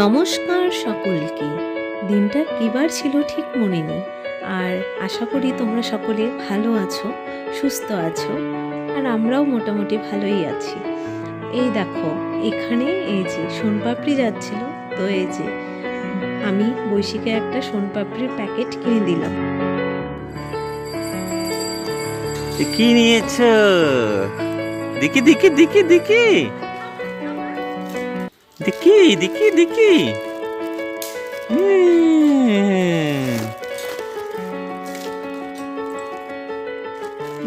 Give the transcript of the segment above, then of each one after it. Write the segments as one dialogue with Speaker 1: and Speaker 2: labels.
Speaker 1: নমস্কার সকলকে। দিনটা কিবার ছিল ঠিক মনে নেই, আর আশা করি তোমরা সকলে ভালো আছো, সুস্থ আছো, আর আমরাও মোটামুটি ভালোই আছি। এই দেখো, এখানে এই যে সোনপাপড়ি যাচ্ছিল, তো এই যে আমি বৈশিকে একটা সোনপাপড়ির প্যাকেট কিনে দিলাম।
Speaker 2: কি নিয়েছ? দেখি দেখি দেখি দেখি। দেখি দেখি দেখি।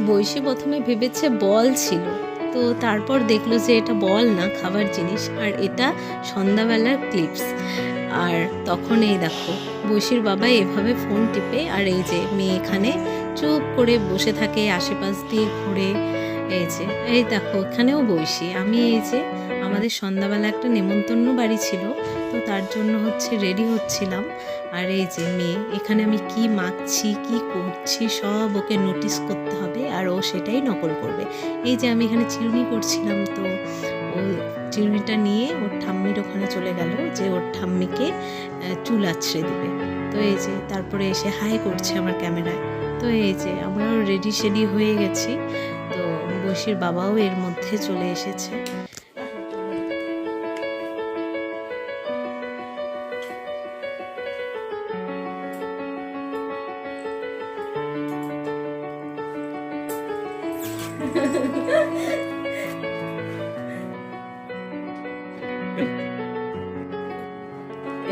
Speaker 1: বৈশী প্রথমে ভেবেছে বল ছিল, তো তারপর দেখল যে এটা বল না, খাবার জিনিস, আর এটা সন্ধ্যাবেলার ক্লিপস আর তখন এই দেখো, বৈশীর বাবা এভাবে ফোন টিপে, আর এই যে মেয়ে এখানে চুপ করে বসে থাকে, আশেপাশ দিয়ে ঘুরে, এই যে, এই দেখো এখানেও বৈশী, আমি এই যে আমাদের সন্ধ্যাবেলা একটা নেমন্তন্ন বাড়ি ছিল, তো তার জন্য হচ্ছে রেডি হচ্ছিলাম। আর এই যে মেয়ে, এখানে আমি কি মাখছি, কি করছি, সব ওকে নোটিস করতে হবে আর ও সেটাই নকল করবে। এই যে আমি এখানে চিরুনি করছিলাম, তো ও চিরুনিটা নিয়ে ওর ঠাম্মির ওখানে চলে গেল যে ওর ঠাম্মিকে চুল আছড়ে দেবে। তো এই যে তারপরে এসে হাই করছে আমার ক্যামেরায়। তো এই যে আমরাও রেডি শেডি হয়ে গেছি, তো বসির বাবাও এর মধ্যে চলে এসেছে।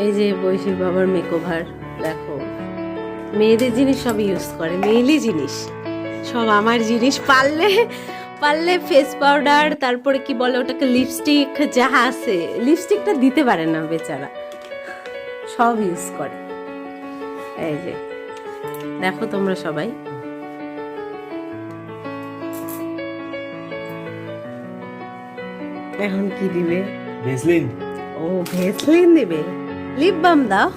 Speaker 1: এই যে বৈশীর বাবার মেকওভার দেখো। মেয়েদের জিনিস সব ইউজ করে মেয়েলি জিনিস। সব আমার জিনিস, পারলে পারলে ফেস পাউডার তারপরে কি বলে ওটাকে লিপস্টিক যা আছে লিপস্টিকটা দিতে পারে না বেচারা। সব ইউজ করে। এই যে, দেখো তোমরা সবাই। এখন কি দিবে?
Speaker 3: ভেসলিন।
Speaker 1: ও ভেসলিন দিবে? লিপ বাম দাও।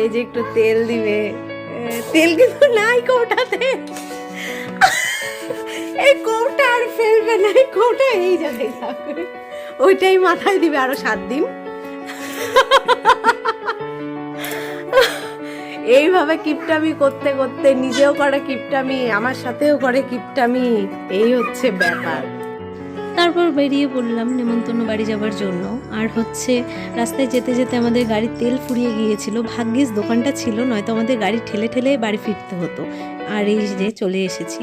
Speaker 1: এই যে একটু তেল দিবে। তেল কিন্তু নাই কৌটাতে। এই কৌটা আর ফেলবে না এই কৌটা এই জায়গায় থাকবে। ওইটাই মাথায় দিবে আরও সাত দিন। এইভাবে কিপটামি করতে করতে নিজেও করে কিপটামি, আমার সাথেও করে কিপটামি, এই হচ্ছে ব্যাপার। তারপর বেরিয়ে পড়লাম নেমন্তন্ন বাড়ি যাবার জন্য। আর হচ্ছে রাস্তায় যেতে যেতে আমাদের গাড়ির তেল ফুরিয়ে গিয়েছিল। ভাগ্যিস দোকানটা ছিল, নয়তো আমাদের গাড়ি ঠেলে ঠেলে বাড়ি ফিরতে হতো। আর এই যে চলে এসেছি।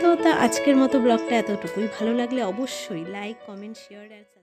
Speaker 1: তো তা আজকের মতো ব্লগটা এতটুকুই। ভালো লাগলে অবশ্যই লাইক কমেন্ট শেয়ার অ্যান্ড